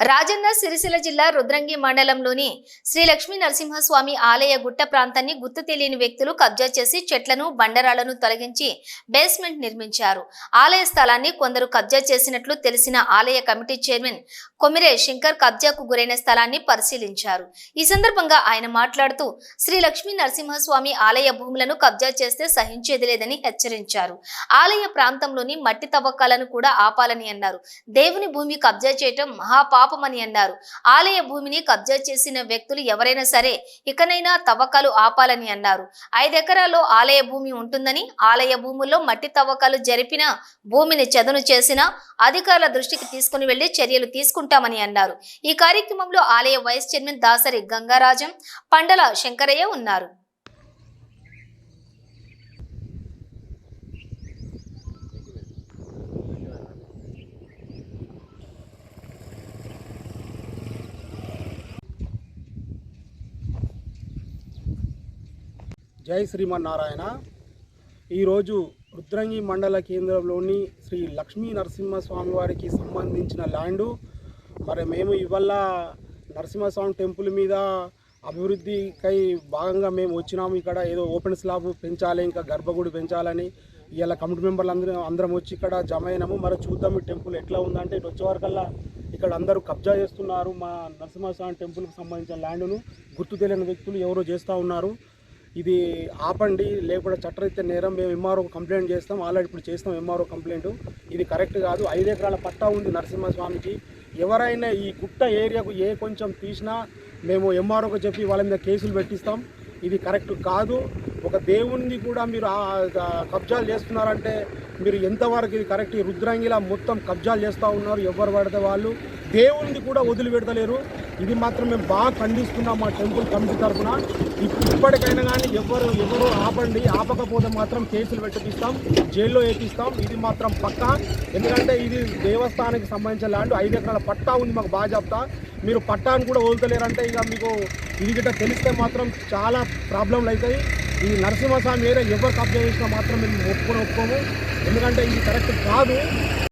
రాజన్న సిరిసిల్ల జిల్లా రుద్రంగి మండలంలోని శ్రీ లక్ష్మీ నరసింహస్వామి ఆలయ గుట్ట ప్రాంతాన్ని గుర్తు తెలియని వ్యక్తులు కబ్జా చేసి చెట్లను బండరాళ్ళను తొలగించి బేస్మెంట్ నిర్మించారు. ఆలయ స్థలాన్ని కొందరు కబ్జా చేసినట్లు తెలిసిన ఆలయ కమిటీ చైర్మన్ కొమిరే శంకర్ కబ్జాకు గురైన స్థలాన్ని పరిశీలించారు. ఈ సందర్భంగా ఆయన మాట్లాడుతూ శ్రీ లక్ష్మీ నరసింహస్వామి ఆలయ భూములను కబ్జా చేస్తే సహించేది లేదని హెచ్చరించారు. ఆలయ ప్రాంతంలోని మట్టి తవ్వకాలను కూడా ఆపాలని అన్నారు. దేవుని భూమి కబ్జా చేయటం పాపమని అన్నారు. ఆలయ భూమిని కబ్జా చేసిన వ్యక్తులు ఎవరైనా సరే ఇకనైనా తవ్వకాలు ఆపాలని అన్నారు. ఐదెకరాల్లో ఆలయ భూమి ఉంటుందని ఆలయ భూముల్లో మట్టి తవ్వకాలు జరిపిన భూమిని చదును చేసిన అధికారుల దృష్టికి తీసుకుని వెళ్ళి చర్యలు తీసుకుంటామని అన్నారు. ఈ కార్యక్రమంలో ఆలయ వైస్ చైర్మన్ దాసరి గంగారాజం పండల శంకరయ్య ఉన్నారు. జై శ్రీమన్నారాయణ. ఈరోజు రుద్రంగి మండల కేంద్రంలోని శ్రీ లక్ష్మీ నరసింహస్వామి వారికి సంబంధించిన ల్యాండు. మరి మేము ఇవాళ నరసింహస్వామి టెంపుల్ మీద అభివృద్ధికై భాగంగా మేము వచ్చినాము. ఇక్కడ ఏదో ఓపెన్ స్లాబ్ పెంచాలి ఇంకా గర్భగుడి పెంచాలని ఇలా కమిటీ మెంబర్లు అందరం అందరం వచ్చి ఇక్కడ జమ అయినాము. మరి చూద్దాం ఈ టెంపుల్ ఎట్లా ఉందంటే ఇటు వచ్చేవరకల్లా ఇక్కడ అందరూ కబ్జా చేస్తున్నారు మా నరసింహస్వామి టెంపుల్కి సంబంధించిన ల్యాండ్ను. గుర్తు తెలియని వ్యక్తులు ఎవరో చేస్తూ ఉన్నారు. ఇది ఆపండి లేకపోతే చట్టరీత్యా నేరం మేము ఎంఆర్ఓ కంప్లైంట్ చేస్తాం ఆల్రెడీ ఇప్పుడు చేస్తాం ఎంఆర్ఓ కంప్లైంట్. ఇది కరెక్ట్ కాదు. ఐదు ఎకరాల పట్టా ఉంది నరసింహస్వామికి. ఎవరైనా ఈ గుట్ట ఏరియాకు ఏ కొంచెం తీసినా మేము ఎంఆర్ఓకి చెప్పి వాళ్ళ మీద కేసులు పెట్టిస్తాం. ఇది కరెక్ట్ కాదు. ఒక దేవుణ్ణి కూడా మీరు కబ్జాలు చేస్తున్నారంటే మీరు ఎంతవరకు ఇది కరెక్ట్? ఈ మొత్తం కబ్జాలు చేస్తూ ఉన్నారు. ఎవరు పడితే వాళ్ళు. దేవుణ్ణి కూడా వదిలిపెడతలేరు. ఇది మాత్రం మేము బాగా ఖండిస్తున్నాం మా టెంపుల్ కమిటీ తరఫున. ఇప్పటికైనా కానీ ఎవరు ఎవరు ఆపండి ఆపకపోతే మాత్రం కేసులు పెట్టిస్తాం జైల్లో వేపిస్తాం. ఇది మాత్రం పక్కా. ఎందుకంటే ఇది దేవస్థానానికి సంబంధించిన ల్యాండ్. ఐదు ఎకరాల పట్టా ఉంది మాకు బాగా చెప్తా మీరు పట్టాను కూడా వదులుతలేరంటే ఇక మీకు ఇది గిట్ట తెలిస్తే మాత్రం చాలా ప్రాబ్లంలు అవుతాయి ఈ నరసింహస్వామి ఏరియా ఎవరు కబ్జా చేసినా మాత్రం మేము ఒప్పుకొని ఒప్పుకోము. ఎందుకంటే ఇది కరెక్ట్ కాదు.